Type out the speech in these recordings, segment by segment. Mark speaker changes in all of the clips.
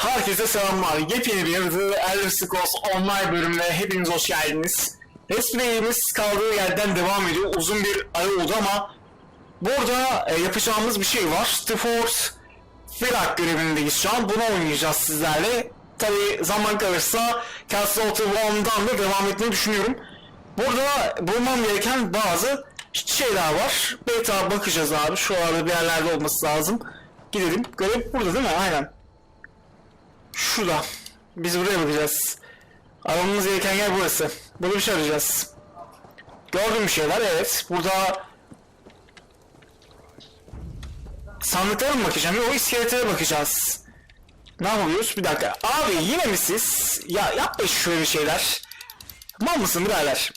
Speaker 1: Herkese selamlar. Yepyeni bir The Elder Scrolls Online bölümüne hepiniz hoş geldiniz. Let's kaldığı yerden devam ediyor. Uzun bir ara oldu ama burada e, yapacağımız bir şey var. The Force Firak görevindeyiz şu an. Bunu oynayacağız sizlerle. Tabi zaman kalırsa Castle of One'dan da devam etmeyi düşünüyorum. Burada bulmam gereken bazı şeyler var. Beta bakacağız abi. Şuralarda bir yerlerde olması lazım. Gidelim. Görev burada değil mi? Aynen. Şurada. Biz buraya bakacağız. Aramamız gereken yer burası. Burada bir şey arayacağız. Gördüm bir şeyler evet. Burada sandıklara mı bakacağım? Yok iskeletlere bakacağız. Ne yapıyoruz? Bir dakika. Abi yine mi siz? Ya yapma şöyle şeyler. Mal mısın birader?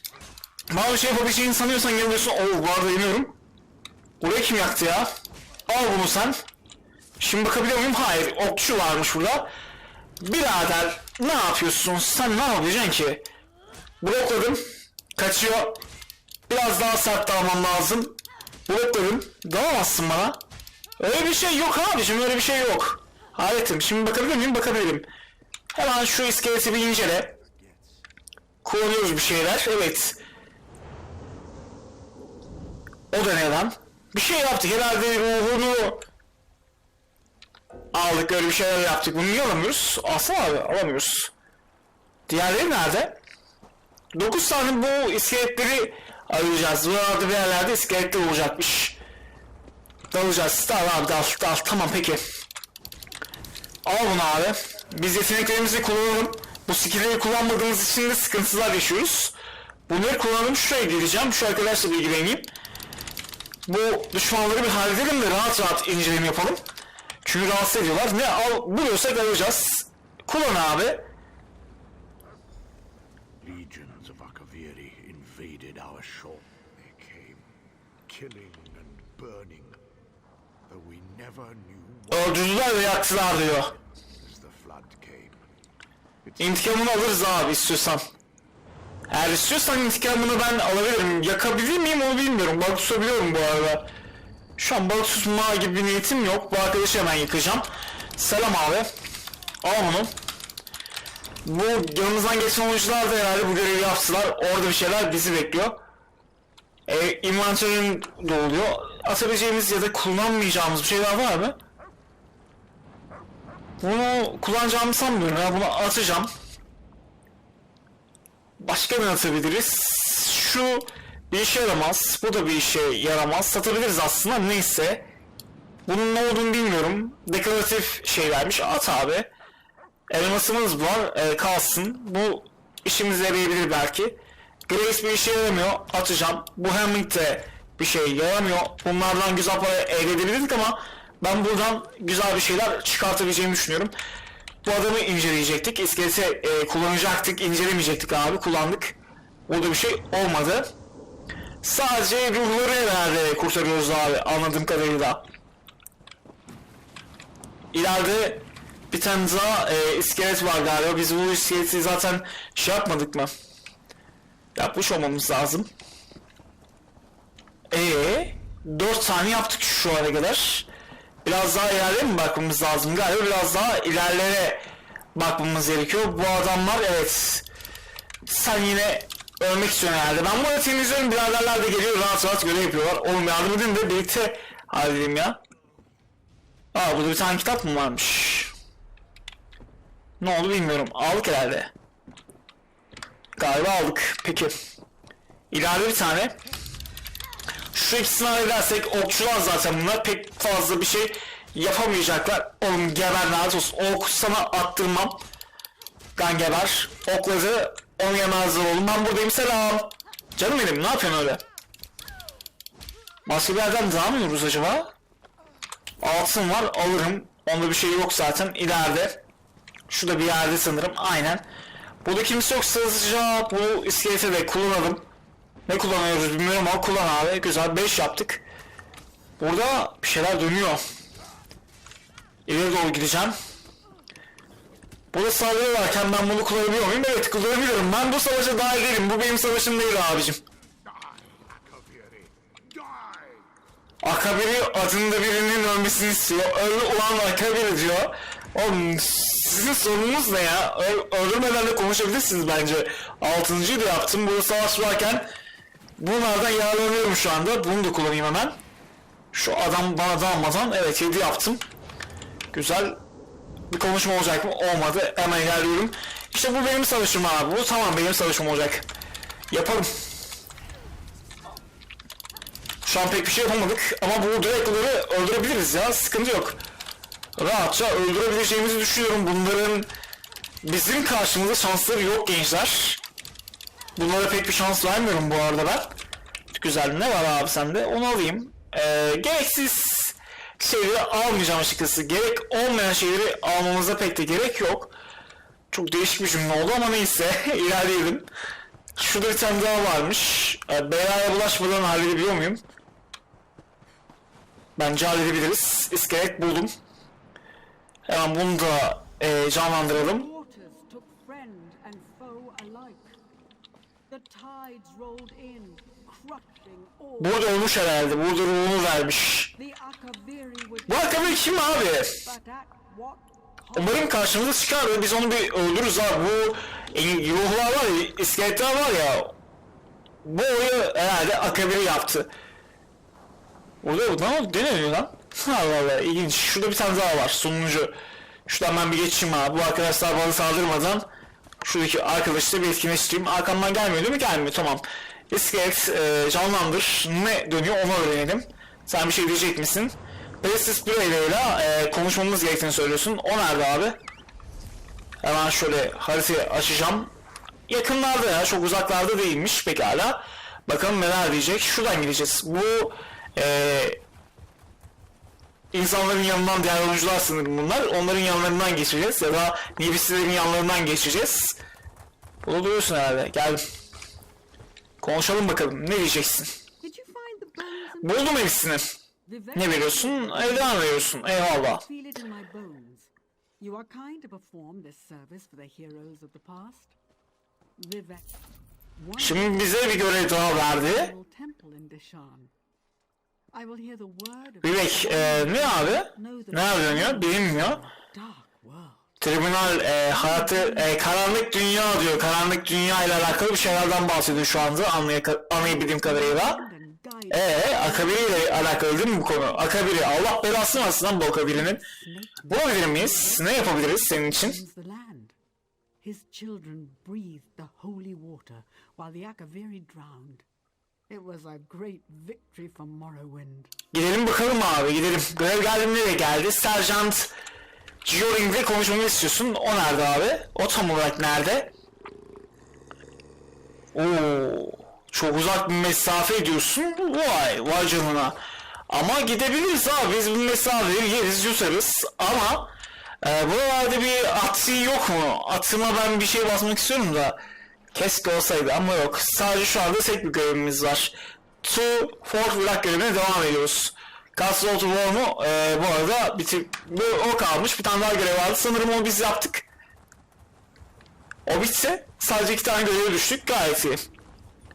Speaker 1: Mal bir şey yapabileceğini sanıyorsan geliyorsun. Oo bu arada iniyorum. Orayı kim yaktı ya? Al bunu sen. Şimdi bakabiliyor muyum? Hayır. Okçu varmış burada. Birader ne yapıyorsun? Sen ne yapacaksın ki? Blokladım. Kaçıyor. Biraz daha sert dalmam lazım. Blokladım. Dalamazsın bana. Öyle bir şey yok abicim öyle bir şey yok. Hayretim şimdi bakabilir miyim? Bakabilirim. Hemen şu iskeleti bir incele. Kullanıyoruz bir şeyler. Evet. O da ne lan? Bir şey yaptık herhalde ruhunu aldık öyle bir şeyler yaptık. Bunu niye alamıyoruz? Alsana abi alamıyoruz. Diğerleri nerede? 9 tane bu iskeletleri arayacağız. Buralarda bir yerlerde iskeletler olacakmış. Dalacağız. Tamam abi dal, dal. Tamam peki. Al bunu abi. Biz yeteneklerimizi kullanalım. Bu skill'leri kullanmadığımız için de sıkıntılar yaşıyoruz. Bunları kullanalım. Şuraya gireceğim. Şu arkadaşla bir ilgileneyim. Bu düşmanları bir halledelim de rahat rahat inceleme yapalım. Çünkü rahatsız ediyorlar. Ne al buluyorsak alacağız. Kullan abi.
Speaker 2: Legions of Akaviri invaded our shore. They came, killing and burning, though we never knew
Speaker 1: Öldürdüler ve yaktılar diyor. İntikamını alırız abi istiyorsan. Eğer istiyorsan intikamını ben alabilirim. Yakabilir miyim onu bilmiyorum. Balık tutabiliyorum bu arada. Şu an balık tutma gibi bir niyetim yok. Bu arkadaşı hemen yıkacağım. Selam abi. Al bunu. Bu yanımızdan geçen oyuncular da herhalde bu görevi yaptılar. Orada bir şeyler bizi bekliyor. E, inventörün doluyor. Atabileceğimiz ya da kullanmayacağımız bir şeyler var mı? Bunu kullanacağımı sanmıyorum ya. Bunu atacağım. Başka ne atabiliriz? Şu bir işe yaramaz. Bu da bir işe yaramaz. Satabiliriz aslında. Neyse. Bunun ne olduğunu bilmiyorum. Dekoratif şeylermiş. At abi. Elmasımız var. e, kalsın. Bu işimize yarayabilir belki. Grace bir işe yaramıyor. Atacağım. Bu Hamming de bir şey yaramıyor. Bunlardan güzel para elde edebilirdik ama ben buradan güzel bir şeyler çıkartabileceğimi düşünüyorum. Bu adamı inceleyecektik. İskeleti e, kullanacaktık. incelemeyecektik abi. Kullandık. Burada bir şey olmadı. Sadece ruhları herhalde kurtarıyoruz abi. Anladığım kadarıyla. İleride bir tane daha e, iskelet var galiba. Biz bu iskeleti zaten şey yapmadık mı? Yapmış olmamız lazım. Ee, 4 tane yaptık şu ana kadar. Biraz daha ilerlere mi bakmamız lazım galiba? Biraz daha ilerlere bakmamız gerekiyor. Bu adamlar evet. Sen yine ölmek istiyorsun herhalde. Ben burada temizliyorum. Biraderler de geliyor rahat rahat görev yapıyorlar. Oğlum yardım edin de birlikte halledelim ya. Aa burada bir tane kitap mı varmış? Ne oldu bilmiyorum. Aldık herhalde. Galiba aldık. Peki. İleride bir tane. Şu ikisini halledersek okçular zaten bunlar pek fazla bir şey yapamayacaklar. Oğlum geber lanet olsun. O oku sana attırmam. Gan geber. Okladı. Yemezler oğlum. Ben buradayım selam. Canım benim ne yapıyorsun öyle? Başka bir yerden daha mı yiyoruz acaba? Altın var alırım. Onda bir şey yok zaten. İleride. Şurada bir yerde sanırım. Aynen. Burada kimse yok. Hızlıca bu iskeleti de kullanalım. Ne kullanıyoruz bilmiyorum ama kullan abi. Güzel 5 yaptık. Burada bir şeyler dönüyor. İleri doğru gideceğim. Burada saldırıyorlarken ben bunu kullanabiliyor muyum? Evet kullanabiliyorum. Ben bu savaşa dahil değilim. Bu benim savaşım değil abicim. Akabiri adında birinin ölmesini istiyor. Öyle ulan Akabiri diyor. Oğlum Sizin sorununuz ne ya? Ö- öldürmeden de konuşabilirsiniz bence. Altıncıyı da yaptım. Burada savaş varken bunlardan yararlanıyorum şu anda. Bunu da kullanayım hemen. Şu adam bana dalmadan evet 7 yaptım. Güzel bir konuşma olacak mı? Olmadı. Hemen ilerliyorum. İşte bu benim savaşım abi. Bu tamam benim savaşım olacak. Yapalım. Şu an pek bir şey yapamadık ama bu Draco'ları öldürebiliriz ya. Sıkıntı yok. Rahatça öldürebileceğimizi düşünüyorum. Bunların bizim karşımızda şansları yok gençler. Bunlara pek bir şans vermiyorum bu arada ben. Güzel ne var abi sende? Onu alayım. Ee, gereksiz şeyleri almayacağım açıkçası. Gerek olmayan şeyleri almamıza pek de gerek yok. Çok değişik bir cümle oldu ama neyse ilerleyelim. Şurada bir tane daha varmış. Ee, Belaya bulaşmadan halledebiliyor muyum? Bence halledebiliriz. İskelet buldum. Hemen bunu da e, canlandıralım. Burada olmuş herhalde. Burada ruhunu vermiş. Bu akabı kim abi? Umarım karşımıza çıkar ve biz onu bir öldürürüz abi. Bu ruhlar var ya, iskeletler var ya. Bu oyu herhalde akabiri yaptı. Burada bu ne oldu? Ne deniyor lan? Ha valla ilginç. Şurada bir tane daha var. Sonuncu. Şuradan ben bir geçeyim abi. Bu arkadaşlar bana saldırmadan şuradaki arkadaşı da bir etkinleştireyim. Arkamdan gelmiyor değil mi? Gelmiyor. Tamam. İskelet e, canlandır. Ne dönüyor onu öğrenelim. Sen bir şey diyecek misin? Prestis Birey'le e, konuşmamız gerektiğini söylüyorsun. O nerede abi? Hemen şöyle haritayı açacağım. Yakınlarda ya çok uzaklarda değilmiş pekala. Bakalım neler diyecek. Şuradan gideceğiz. Bu eee insanların yanından diğer oyuncular sanırım bunlar. Onların yanlarından geçeceğiz ya da Nibisilerin yanlarından geçeceğiz. Bunu duyuyorsun herhalde. Gel. Konuşalım bakalım. Ne diyeceksin? Buldum hepsini. Ne veriyorsun? Elden veriyorsun. Eyvallah.
Speaker 3: You are kind to perform this service for the heroes of the past.
Speaker 1: Şimdi bize bir görev daha verdi. Vivek e, ne abi? Nerede dönüyor? Bilinmiyor. Tribunal e, hayatı e, karanlık dünya diyor. Karanlık dünya ile alakalı bir şeylerden bahsediyor şu anda anlay- anlayabildiğim kadarıyla. Ee, Akabiri ile alakalı değil mi bu konu? Akabiri Allah belasını versin lan bu Akabiri'nin. Bulabilir miyiz? Ne yapabiliriz senin için?
Speaker 3: His children breathed the holy water while the Akaviri drowned. It was a great victory for Morrowind.
Speaker 1: Gidelim bakalım abi gidelim. Görev geldi nereye geldi? Sergeant Joring'le konuşmamı istiyorsun. O nerede abi? O tam olarak nerede? Oo, çok uzak bir mesafe ediyorsun. Vay, vay canına. Ama gidebiliriz abi. Biz bu mesafeyi yeriz, yutarız. Ama e, buralarda bir atı yok mu? Atıma ben bir şey basmak istiyorum da. Keşke olsaydı ama yok. Sadece şu anda tek bir görevimiz var. To Fort Vrak görevine devam ediyoruz. Castle of Warm'u e, bu arada bitir bu o kalmış. Bir tane daha görev vardı. Sanırım onu biz yaptık. O bitse sadece iki tane göreve düştük. Gayet iyi.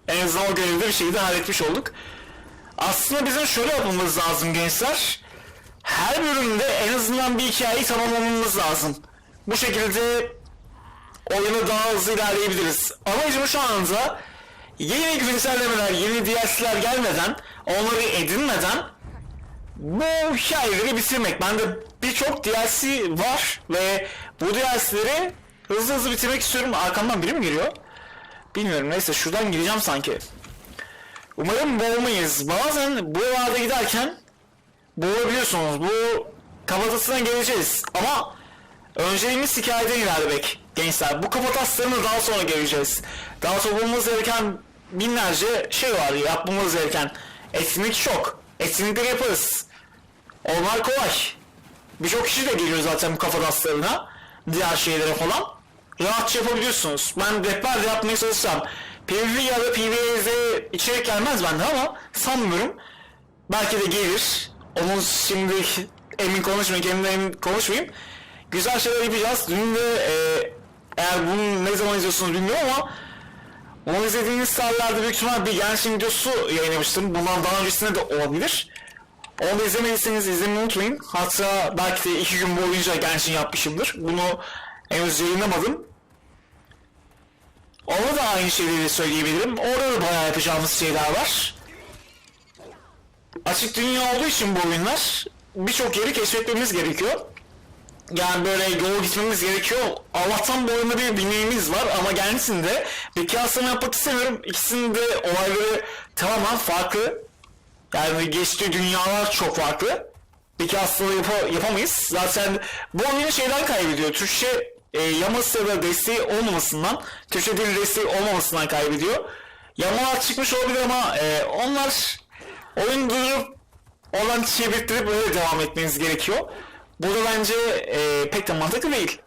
Speaker 1: En azından o görevde bir şeyi de halletmiş olduk. Aslında bizim şöyle yapmamız lazım gençler. Her bölümde en azından bir hikayeyi tamamlamamız lazım. Bu şekilde oyunu daha hızlı ilerleyebiliriz. Amacım şu anda yeni güncellemeler, yeni DLC'ler gelmeden, onları edinmeden bu hikayeleri bitirmek. Bende birçok DLC var ve bu DLC'leri hızlı hızlı bitirmek istiyorum. Arkamdan biri mi geliyor? Bilmiyorum neyse şuradan gireceğim sanki. Umarım boğulmayız. Bazen bu yollarda giderken boğulabiliyorsunuz. Bu kafatasına geleceğiz. Ama önceliğimiz hikayeden ilerlemek gençler. Bu kafataslarını daha sonra göreceğiz. Daha sonra bulmamız gereken binlerce şey var yapmamız gereken. Etkinlik çok. Etkinlikleri yaparız. Onlar kolay. Birçok kişi de geliyor zaten bu kafataslarına. Diğer şeylere falan. Rahatça yapabiliyorsunuz. Ben rehber de yapmaya çalışacağım. PvP ya da PvE'de içerik gelmez bende ama sanmıyorum. Belki de gelir. Onun şimdi emin konuşmayayım, kendimden emin konuşmayayım. Güzel şeyler yapacağız. Dün de e, eğer bunu ne zaman izliyorsunuz bilmiyorum ama onu izlediğiniz saatlerde büyük ihtimal bir Genshin videosu yayınlamıştım. Bundan daha öncesinde de olabilir. Onu izlemediyseniz izlemeyi unutmayın. Hatta belki de iki gün boyunca Genshin yapmışımdır. Bunu Henüz yayınlamadım. Orada da aynı şeyleri söyleyebilirim. Orada da bayağı yapacağımız şeyler var. Açık dünya olduğu için bu oyunlar birçok yeri keşfetmemiz gerekiyor. Yani böyle yol gitmemiz gerekiyor. Allah'tan bu oyunda bir bilmeğimiz var ama kendisinde bir kıyaslama yapmak istemiyorum. İkisinin de olayları tamamen farklı. Yani geçtiği dünyalar çok farklı. Bir kıyaslama yapa- yapamayız. Zaten bu oyunu şeyden kaybediyor. Türkçe e, yaması ya da desteği olmamasından, Türkçe dil desteği olmamasından kaybediyor. Yamalar çıkmış olabilir ama e, onlar oyun durup olan çevirttirip öyle devam etmeniz gerekiyor. Bu da bence e, pek de mantıklı değil.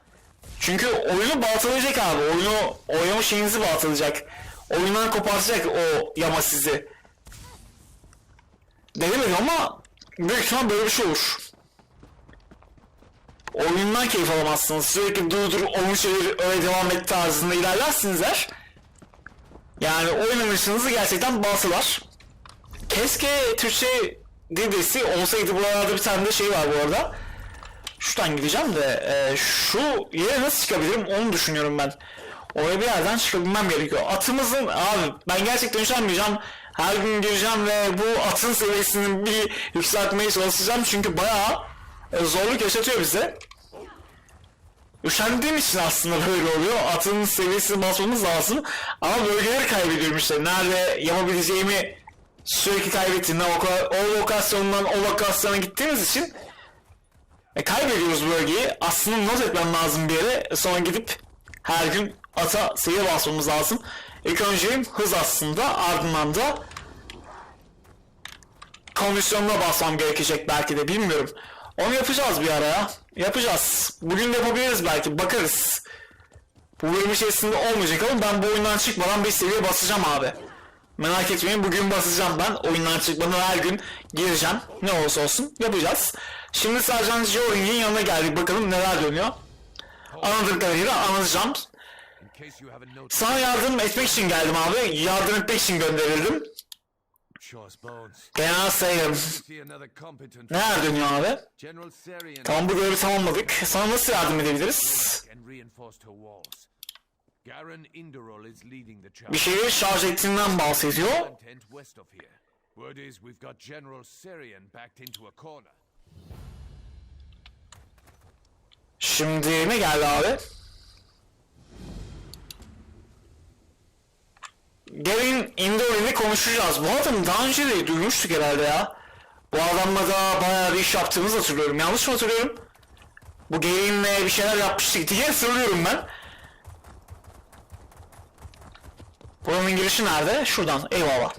Speaker 1: Çünkü oyunu baltalayacak abi. Oyunu oynama şeyinizi baltalayacak. Oyundan kopartacak o yama sizi. Denemedim ama büyük ihtimal böyle bir şey olur. Oyundan keyif alamazsınız. Sürekli durdur oyun şeyleri öyle devam et tarzında ilerlersiniz eğer. Yani oynanışınızı gerçekten baltalar. Keşke Türkçe desteği olsaydı buralarda bir tane de şey var bu arada. Şuradan gideceğim de e, şu yere nasıl çıkabilirim onu düşünüyorum ben. Oraya bir yerden çıkabilmem gerekiyor. Atımızın abi ben gerçekten üşenmeyeceğim. Her gün gireceğim ve bu atın seviyesini bir yükseltmeye çalışacağım çünkü bayağı e, zorluk yaşatıyor bize. Üşendiğim için aslında böyle oluyor. Atın seviyesini basmamız lazım. Ama bölgeleri kaybediyorum işte. Nerede yapabileceğimi sürekli kaybettiğimden o, o lokasyondan o lokasyona gittiğimiz için e, kaybediyoruz bölgeyi. Aslında not etmem lazım bir yere. Sonra gidip her gün ata seviye basmamız lazım. İlk önce hız aslında ardından da kondisyonuna basmam gerekecek belki de bilmiyorum. Onu yapacağız bir ara ya. Yapacağız. Bugün de yapabiliriz belki. Bakarız. Bu bölüm içerisinde olmayacak ama ben bu oyundan çıkmadan bir seviye basacağım abi. Merak etmeyin bugün basacağım ben. Oyundan çıkmadan her gün gireceğim. Ne olursa olsun yapacağız. Şimdi Sercan Joring'in yanına geldik. Bakalım neler dönüyor. Anladığım kadarıyla anlatacağım. Sana yardım etmek için geldim abi. Yardım etmek için gönderildim. Genel sayarım. Neler dönüyor abi? Tamam bu görevi tamamladık. Sana nasıl yardım edebiliriz? Bir şeyleri şarj ettiğinden bahsediyor. Şimdi ne geldi abi? Gelin Indoor'ini konuşacağız. Bu adamı daha önce de duymuştuk herhalde ya. Bu adamla da bayağı bir iş yaptığımızı hatırlıyorum. Yanlış mı hatırlıyorum? Bu Galen'le bir şeyler yapmıştık diye hatırlıyorum ben. Buranın girişi nerede? Şuradan. Eyvallah.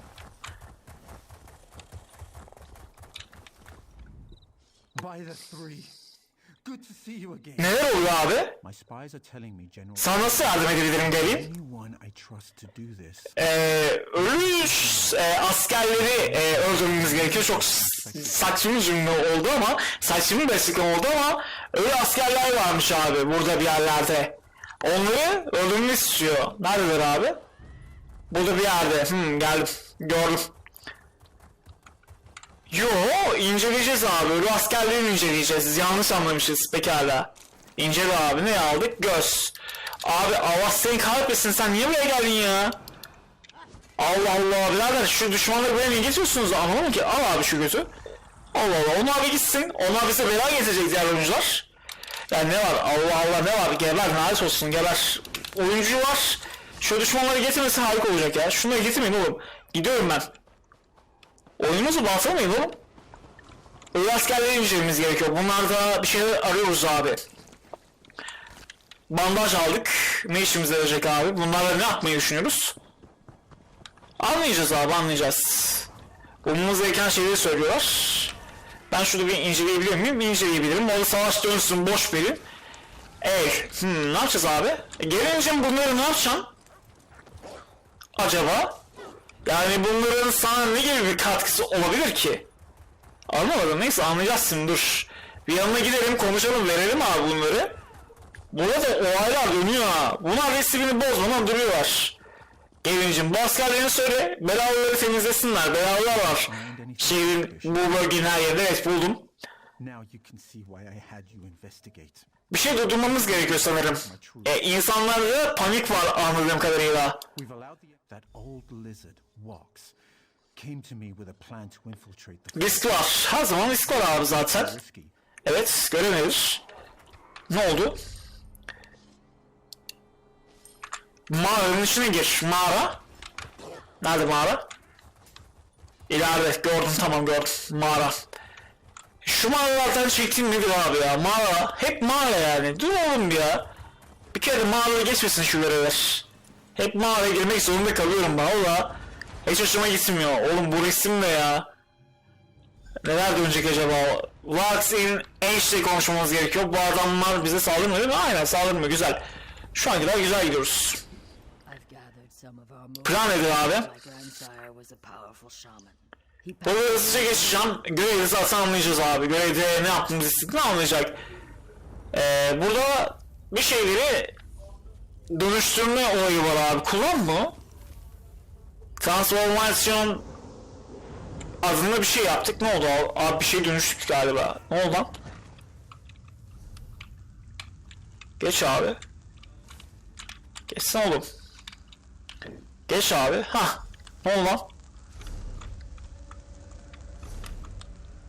Speaker 4: By the three. Good to see you again.
Speaker 1: Neler oluyor abi?
Speaker 4: My spies are telling me General
Speaker 1: Sana nasıl yardım edebilirim Galen?
Speaker 4: anyone I trust to do this.
Speaker 1: Ee, ölü e, askerleri e, öldürmemiz gerekiyor. Çok saçma cümle oldu ama saçma bir açıklama oldu ama ölü askerler varmış abi burada bir yerlerde. Onları öldürmemi istiyor. Neredeler abi? Burada bir yerde. Hmm, geldim. Gördüm. Yo inceleyeceğiz abi. Ölü askerleri inceleyeceğiz. Yanlış anlamışız. Pekala. İncele abi. Ne aldık? Göz. Abi Allah seni kahretmesin. Sen niye buraya geldin ya? Allah Allah birader şu düşmanları buraya niye getiriyorsunuz anlamadım ki al abi şu gözü Allah Allah onlar abi gitsin onlar bize bela getirecek diğer oyuncular Yani ne var Allah Allah ne var geber lanet olsun geber Oyuncu var şu düşmanları getirmesi harika olacak ya şunları getirmeyin oğlum Gidiyorum ben Oyunumuzu bağlamayın oğlum Öyle askerleri incelememiz gerekiyor bunlarda bir şeyler arıyoruz abi Bandaj aldık ne işimize yarayacak abi bunlarla ne yapmayı düşünüyoruz Anlayacağız abi anlayacağız. Bulmamız gereken şeyleri söylüyorlar. Ben şurada bir inceleyebilir miyim? İnceleyebilirim. Orada savaş dönsün boş verin. Evet. Hmm, ne yapacağız abi? E, gelince bunları ne yapacağım? Acaba? Yani bunların sana ne gibi bir katkısı olabilir ki? Anlamadım. Neyse anlayacağız şimdi dur. Bir yanına gidelim konuşalım verelim abi bunları. Burada da olaylar dönüyor ha. Bunlar resmini bozmadan duruyorlar. Gelincim bu askerlerini söyle belalıları temizlesinler belalılar var. Şehrin bu bölgenin her yerinde evet buldum.
Speaker 4: Now you can see why I had you investigate.
Speaker 1: Bir şey durdurmamız gerekiyor sanırım. E, insanlarda panik var anladığım kadarıyla. Risk var. Her zaman risk var abi zaten. Evet göremiyoruz. Ne oldu? Mağaranın içine gir. Mağara. Nerede mağara? İleride gördüm tamam gördüm. Mağara. Şu mağaralardan çektiğim nedir abi ya? Mağara. Hep mağara yani. Dur oğlum ya. Bir kere mağaraya geçmesin şu görevler. Hep mağaraya girmek zorunda kalıyorum valla. Hiç hoşuma gitmiyor. Oğlum bu resim ne ya? Neler dönecek acaba? Vax'in Ashley konuşmamız gerekiyor. Bu adamlar bize saldırmıyor değil mi? Aynen saldırmıyor. Güzel. Şu an kadar güzel gidiyoruz. Plan nedir abi? Böyle hızlıca geçeceğim. Görevi zaten anlayacağız abi. Görevde ne yaptığımızı istediğini anlayacak. Ee, burada bir şeyleri dönüştürme olayı var abi. Kullan mı? Transformasyon adında bir şey yaptık. Ne oldu abi? Bir şey dönüştük galiba. Ne oldu lan? Geç abi. Geçsene oğlum. Geç abi. Hah. Ne oldu lan?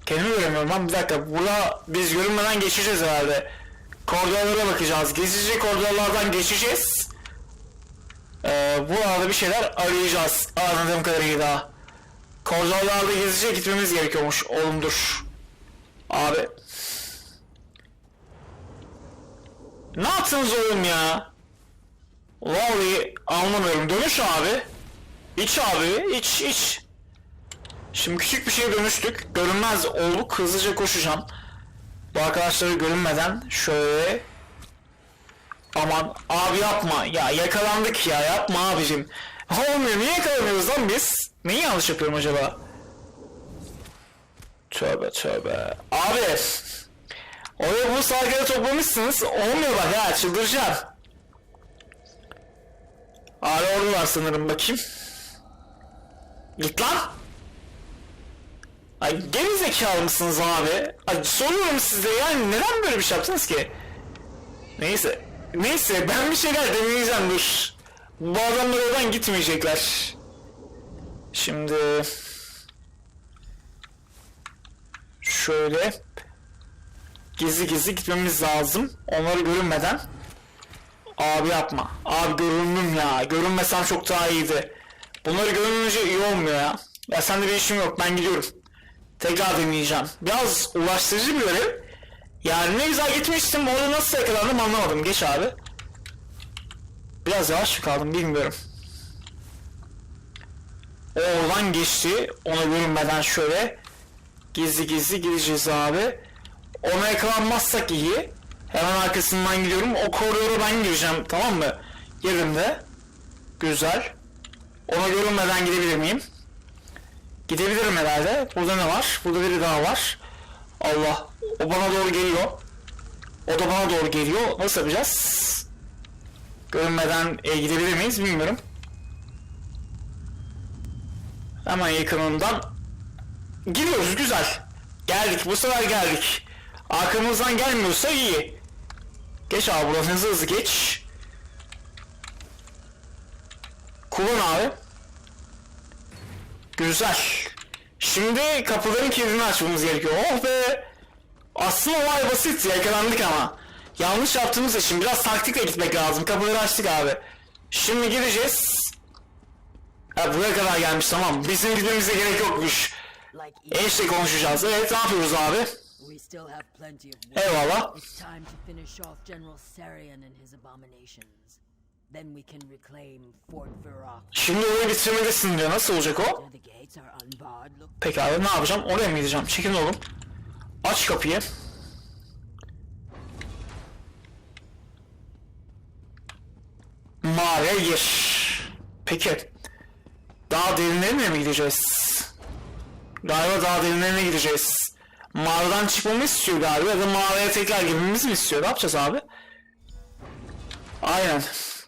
Speaker 1: Kendimi göremiyorum lan bir dakika. Burada biz görünmeden geçeceğiz herhalde. Koridorlara bakacağız. Gizlice koridorlardan geçeceğiz. Ee, bu arada bir şeyler arayacağız. Anladığım kadarıyla. Koridorlarda gizlice gitmemiz gerekiyormuş. Oğlum dur. Abi. Ne yaptınız oğlum ya? Vallahi anlamıyorum. Dönüş abi. İç abi. iç iç. Şimdi küçük bir şeye dönüştük. Görünmez olduk. Hızlıca koşacağım. Bu arkadaşları görünmeden şöyle... Aman abi yapma. Ya yakalandık ya. Yapma abicim. Olmuyor. Niye yakalanıyoruz lan biz? Neyi yanlış yapıyorum acaba? Tövbe tövbe. Abi. Oraya bu sargıları toplamışsınız. Olmuyor bak ha. Çıldıracağım. Hala oradalar sanırım bakayım. Git lan. Ay geri zekalı mısınız abi? Ay soruyorum size yani neden böyle bir şey yaptınız ki? Neyse. Neyse ben bir şeyler deneyeceğim dur. Bu adamlar oradan gitmeyecekler. Şimdi... Şöyle... Gizli gizli gitmemiz lazım. Onları görünmeden. Abi yapma. Abi görünmüm ya. Görünmesem çok daha iyiydi. Bunları görününce iyi olmuyor ya. Ya sende bir işim yok. Ben gidiyorum. Tekrar deneyeceğim. Biraz ulaştırıcı bir görev. Yani ne güzel gitmiştim. Orada nasıl yakalandım anlamadım. Geç abi. Biraz yavaş mı kaldım bilmiyorum. O oradan geçti. Ona görünmeden şöyle gizli gizli gideceğiz abi. Ona yakalanmazsak iyi. Hemen arkasından gidiyorum. O koridora ben gireceğim tamam mı? Girdim de. Güzel. Ona görünmeden gidebilir miyim? Gidebilirim herhalde. Burada ne var? Burada biri daha var. Allah. O bana doğru geliyor. O da bana doğru geliyor. Nasıl yapacağız? Görünmeden e, gidebilir miyiz bilmiyorum. Hemen yakınından gidiyoruz güzel. Geldik bu sefer geldik. Arkamızdan gelmiyorsa iyi. Geç abi buradan hızlı hızlı geç. Kullan abi. Güzel. Şimdi kapıların kilidini açmamız gerekiyor. Oh be! Aslında olay basit. Yakalandık ama. Yanlış yaptığımız için biraz taktikle gitmek lazım. Kapıları açtık abi. Şimdi gideceğiz. Ha buraya kadar gelmiş tamam. Bizim gitmemize gerek yokmuş. Enişte konuşacağız. Evet ne yapıyoruz abi? Eyvallah. Şimdi orayı bitirmelisin diyor. Nasıl olacak o? Abi ne yapacağım? Oraya mı gideceğim? Çekin oğlum. Aç kapıyı. Mağaraya gir. Peki. Daha derinlerine mi gideceğiz? Galiba daha derinlerine gideceğiz. Mağaradan çıkmamı istiyor galiba ya da mağaraya tekrar girmemizi mi istiyor? Ne yapacağız abi? Aynen.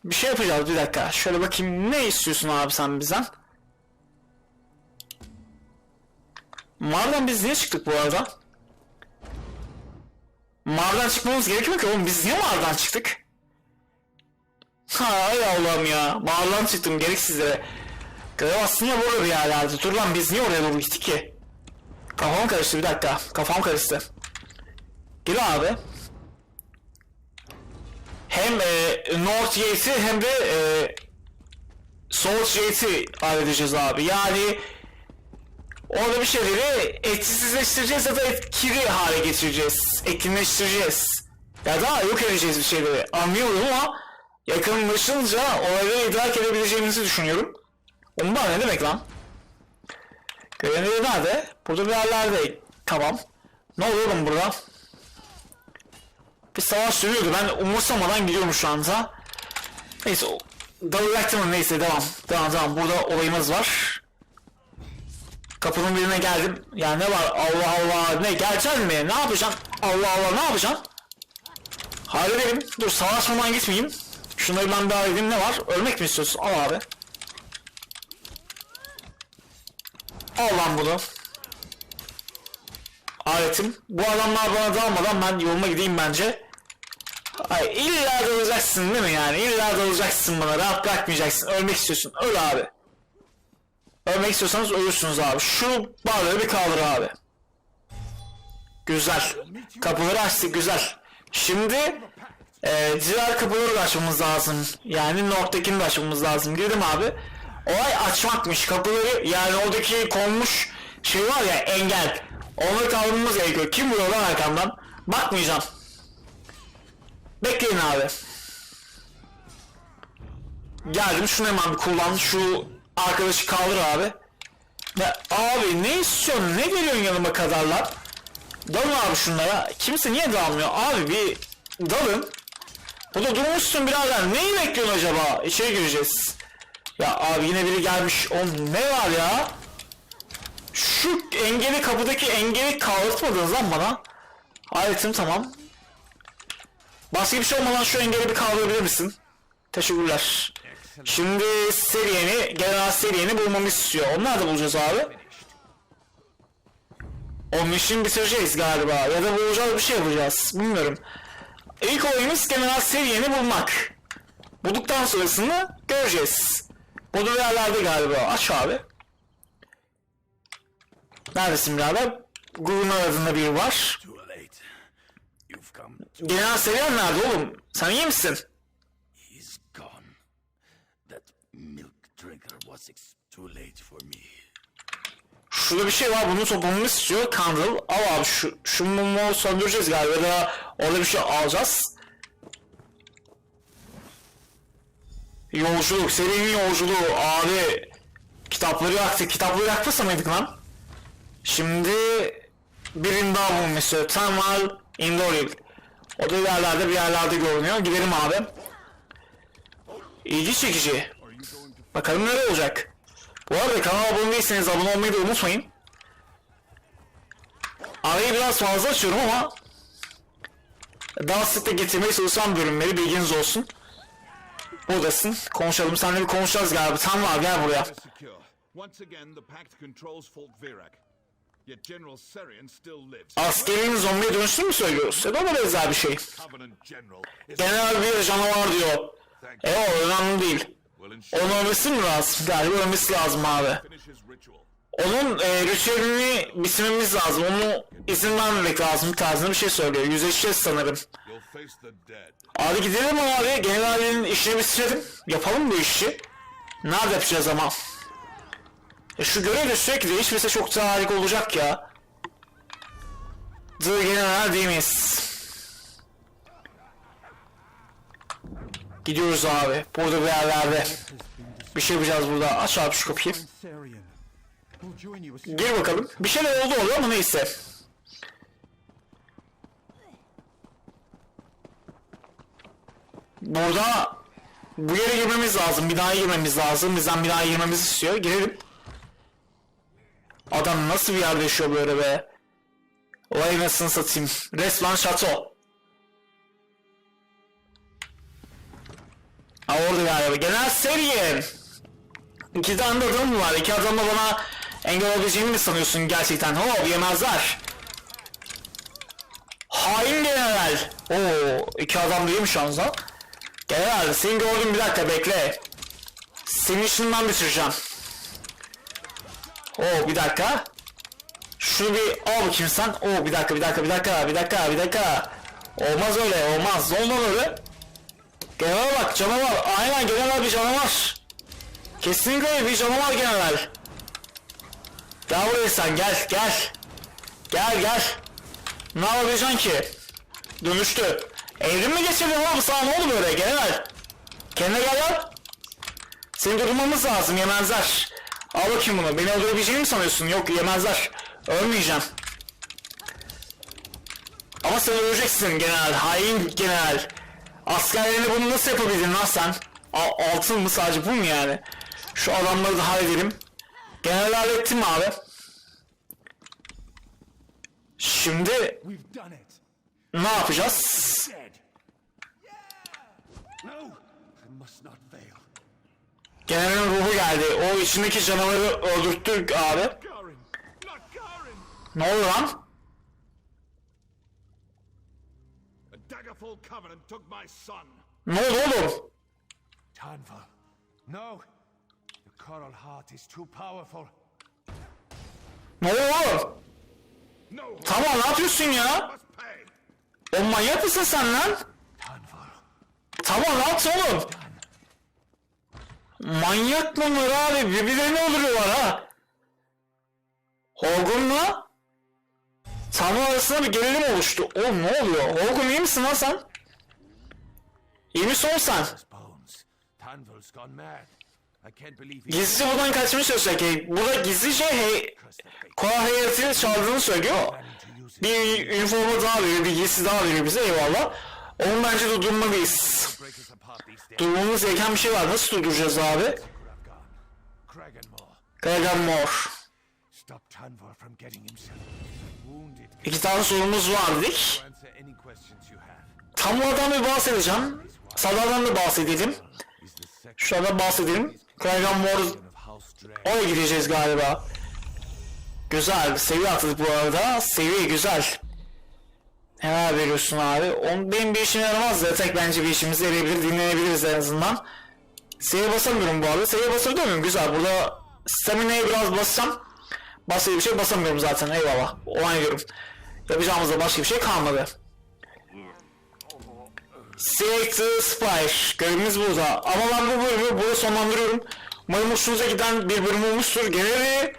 Speaker 1: Bir şey yapacağız bir dakika. Şöyle bakayım ne istiyorsun abi sen bizden? Mağaradan biz niye çıktık bu arada? Mağaradan çıkmamız gerekiyor ki oğlum biz niye mağaradan çıktık? Ha ay Allah'ım ya. Mağaradan çıktım gereksizlere. Görev aslında burada bir yerlerde. Dur lan biz niye oraya doğru gittik ki? Kafam karıştı bir dakika. Kafam karıştı. Gel abi. Hem e, North Gate'i hem de e, South Gate'i halledeceğiz abi. Yani orada bir şeyleri etkisizleştireceğiz ya da etkili hale getireceğiz. Etkinleştireceğiz. Ya da yok edeceğiz bir şeyleri. Anlıyorum ama yakınlaşınca olayları idrak edebileceğimizi düşünüyorum. Ondan ne demek lan? Görevleri nerede? Burada bir yerlerde. Tamam. Ne oluyor oğlum burada? Bir savaş sürüyordu. Ben umursamadan gidiyorum şu anda. Neyse. Dalacaktım neyse devam. Devam devam. Burada olayımız var. Kapının birine geldim. Ya ne var? Allah Allah. Ne geleceksin mi? Ne yapacaksın? Allah Allah ne yapacaksın? Halledelim. Dur savaşmadan gitmeyeyim. Şunları ben bir halledeyim. Ne var? Ölmek mi istiyorsun? Al abi. Al lan bunu. Aletim. Bu adamlar bana dalmadan ben yoluma gideyim bence. Ay illa dalacaksın değil mi yani? İlla dalacaksın bana. Rahat bırakmayacaksın. Ölmek istiyorsun. Öl abi. Ölmek istiyorsanız ölürsünüz abi. Şu barları bir kaldır abi. Güzel. Kapıları açtık güzel. Şimdi e, diğer kapıları da açmamız lazım. Yani North'takini de açmamız lazım. Girdim abi. Olay açmakmış. Kapıları yani oradaki konmuş şey var ya engel. Onları kaldırmamız gerekiyor. Kim vuruyor lan arkamdan? Bakmayacağım. Bekleyin abi. Geldim şunu hemen bir kullan. Şu arkadaşı kaldır abi. Ne, abi ne istiyorsun? Ne geliyorsun yanıma kadar lan? Dalın abi şunlara. Kimse niye dalmıyor? Abi bir dalın. Burada durmuşsun birader. Neyi bekliyorsun acaba? İçeri gireceğiz. Ya abi yine biri gelmiş. Oğlum ne var ya? Şu engeli kapıdaki engeli kaldırtmadınız lan bana. Aletim tamam. Başka bir şey olmadan şu engeli bir kaldırabilir misin? Teşekkürler. Şimdi seriyeni, genel seriyeni bulmamı istiyor. Onu nerede bulacağız abi? O mission bitireceğiz galiba. Ya da bulacağız bir şey yapacağız. Bilmiyorum. İlk oyunumuz genel seriyeni bulmak. Bulduktan sonrasını göreceğiz. Bu da yerlerde galiba. Aç abi. Neredesin birader? Gurunlar adında biri var. Genel seviyen nerede oğlum? Sen iyi misin? Şurada bir şey var bunu toplamamı istiyor. Candle. Al abi şu, şu mumu söndüreceğiz galiba da orada bir şey alacağız. Yolculuk, serinin yolculuğu abi. Kitapları yaktık. Kitapları yakmasa mıydık lan? Şimdi birini daha bulmak istiyor. Tamal Indoril. O da yerlerde bir yerlerde görünüyor. Gidelim abi. İlgi çekici. Bakalım neler olacak. Bu arada kanala abone değilseniz abone olmayı da unutmayın. Arayı biraz fazla açıyorum ama daha sık da getirmeye çalışan bölümleri bilginiz olsun. Buradasın. Konuşalım. Seninle bir konuşacağız galiba. Tam var gel buraya. Askerin zombiye dönüştüğünü mü söylüyoruz? Ya da da benzer bir şey.
Speaker 5: General
Speaker 1: bir canavar diyor. E o önemli değil. Ölmesi mi lazım? Galiba ölmesi lazım abi. Onun e, ritüelini bitirmemiz lazım. Onu izin vermemek lazım tarzında bir şey söylüyor. Yüzleşeceğiz sanırım. Abi gidelim abi. Generalin işini bitirelim. Yapalım bu işi. Nerede yapacağız ama? E şu görev de sürekli değişmese çok daha harika olacak ya. The General değil miyiz? Gidiyoruz abi. Burada bir yerlerde. Bir şey yapacağız burada. Aç abi şu kapıyı. Gir bakalım. Bir şeyler oldu oluyor ama neyse. Burada bu yere girmemiz lazım. Binaya girmemiz lazım. Bizden binaya girmemizi istiyor. Girelim. Adam nasıl bir yerde yaşıyor böyle be? Olay nasıl satayım. Resmen şato. Ha orada galiba. Genel Serien. İki tane de adam mı var? İki adamla bana engel olabileceğini mi sanıyorsun gerçekten? Hop yemezler. Hain general. Oo iki adam değilmiş yalnız lan. General seni gördüm bir dakika bekle. Senin işinden bitireceğim. Oo bir dakika. Şunu bir al bakayım sen. Oo bir dakika bir dakika bir dakika bir dakika bir dakika. Olmaz öyle olmaz. Olmaz öyle. General bak canavar. Aynen general bir canavar. Kesinlikle bir canavar general. Gel buraya sen gel gel. Gel gel. Ne yapabileceksin ki? Dönüştü. Evrim mi geçirdin oğlum sana ne oldu böyle general? Kendine gel lan. Seni durmamız lazım yemezler. Al bakayım bunu. Beni öldürebileceğini mi sanıyorsun? Yok yemezler. Ölmeyeceğim. Ama sen öleceksin general. Hain general. Askerlerine bunu nasıl yapabildin lan altın mı sadece bu mu yani? Şu adamları da halledelim. General hallettin mi abi? Şimdi ne yapacağız? Generalin ruhu geldi. O içindeki canavarı öldürttük abi. Ne oldu lan?
Speaker 5: Daggerfall Covenant took my son.
Speaker 1: Ne oldu oğlum?
Speaker 4: No. The coral heart is too powerful.
Speaker 1: Ne oldu oğlum?
Speaker 5: No,
Speaker 1: Tamam ne yapıyorsun ya? O manyak mısın sen lan?
Speaker 4: Tanval.
Speaker 1: Tamam ne yaptın oğlum? Manyak bunlar abi. Birbirlerini öldürüyorlar ha. Horgun'la Tanrı arasında bir gerilim oluştu. Oğlum ne oluyor? Horgun iyi misin lan sen? İyi misin oğlum sen? Gizlice buradan çalışacak. Hey, burada gizlice hey, Koa heyetiyle çaldığını söylüyor. Bir üniforma daha veriyor, bir giysi daha veriyor bize eyvallah. Onu bence durdurmalıyız. Durmamız gereken bir şey var. Nasıl durduracağız abi? Kragan.
Speaker 4: Stop Tanval from getting himself.
Speaker 1: İki tane sorumuz var dedik.
Speaker 4: Have.
Speaker 1: Tamlardan bir bahsedeceğim. Sadardan da bahsedelim.
Speaker 4: Second
Speaker 1: Şurada bahsedelim. Kragan
Speaker 4: Drake.
Speaker 1: Oraya gideceğiz galiba. Güzel. Seviye atladık bu arada. Seviye güzel. Neler veriyorsun abi? On, benim bir işime yaramaz da tek bence bir işimize yarayabilir. Dinlenebiliriz en azından. Seviye basamıyorum bu arada. Seviye basabiliyor muyum? Güzel. Burada stamina'ya biraz bassam başka bir şey basamıyorum zaten. Eyvallah. Onaylıyorum. Yapacağımız da başka bir şey kalmadı. Select the Spy. Görevimiz burada. Ama ben bu bölümü burada sonlandırıyorum. Umarım hoşunuza giden bir bölüm olmuştur. Genelde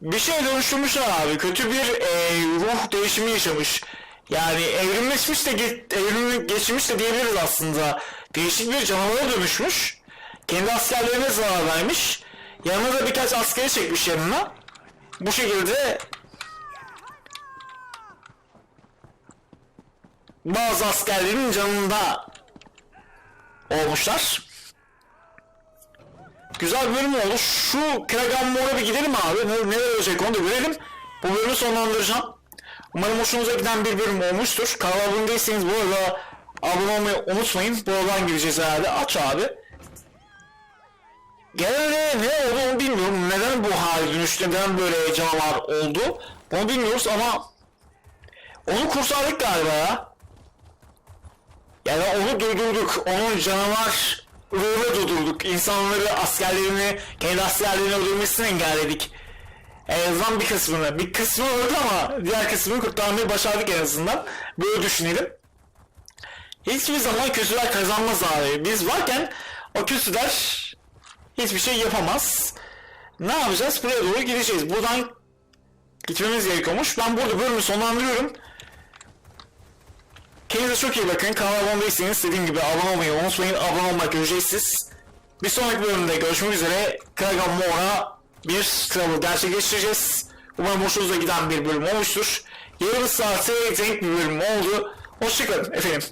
Speaker 1: bir şey dönüştürmüşler abi. Kötü bir e, ruh değişimi yaşamış. Yani evrimleşmiş de evrim geçmiş de diyebiliriz aslında. Değişik bir canavara dönüşmüş. Kendi askerlerine zarar vermiş. Yanına da birkaç askeri çekmiş yanına. Bu şekilde bazı askerlerin canında olmuşlar. Güzel bir bölüm oldu. Şu Kragan Mor'a bir gidelim abi. Ne, neler olacak onu da görelim. Bu bölümü sonlandıracağım. Umarım hoşunuza giden bir bölüm olmuştur. Kanala abone değilseniz bu arada abone olmayı unutmayın. Buradan gireceğiz herhalde. Aç abi. Genelde ne oldu onu bilmiyorum. Neden bu hale dönüştü, neden böyle canavar oldu onu bilmiyoruz ama onu kurtardık galiba ya. Yani onu durdurduk. Onun canavar ruhunu durdurduk. İnsanları askerlerini, kendi askerlerini öldürmesini engelledik. En azından bir kısmını. Bir kısmı öldü ama diğer kısmını kurtarmayı başardık en azından. Böyle düşünelim. Hiçbir zaman kötüler kazanmaz abi. Biz varken o kötüler hiçbir şey yapamaz. Ne yapacağız? Buraya doğru gideceğiz. Buradan gitmemiz gerekiyormuş. Ben burada bölümü sonlandırıyorum. Kendinize çok iyi bakın. Kanala abone değilseniz dediğim gibi abone olmayı unutmayın. Abone olmak ücretsiz. Bir sonraki bölümde görüşmek üzere. Kragan Mor'a bir travel gerçekleştireceğiz. Umarım hoşunuza giden bir bölüm olmuştur. Yarım saate denk bir bölüm oldu. Hoşçakalın efendim.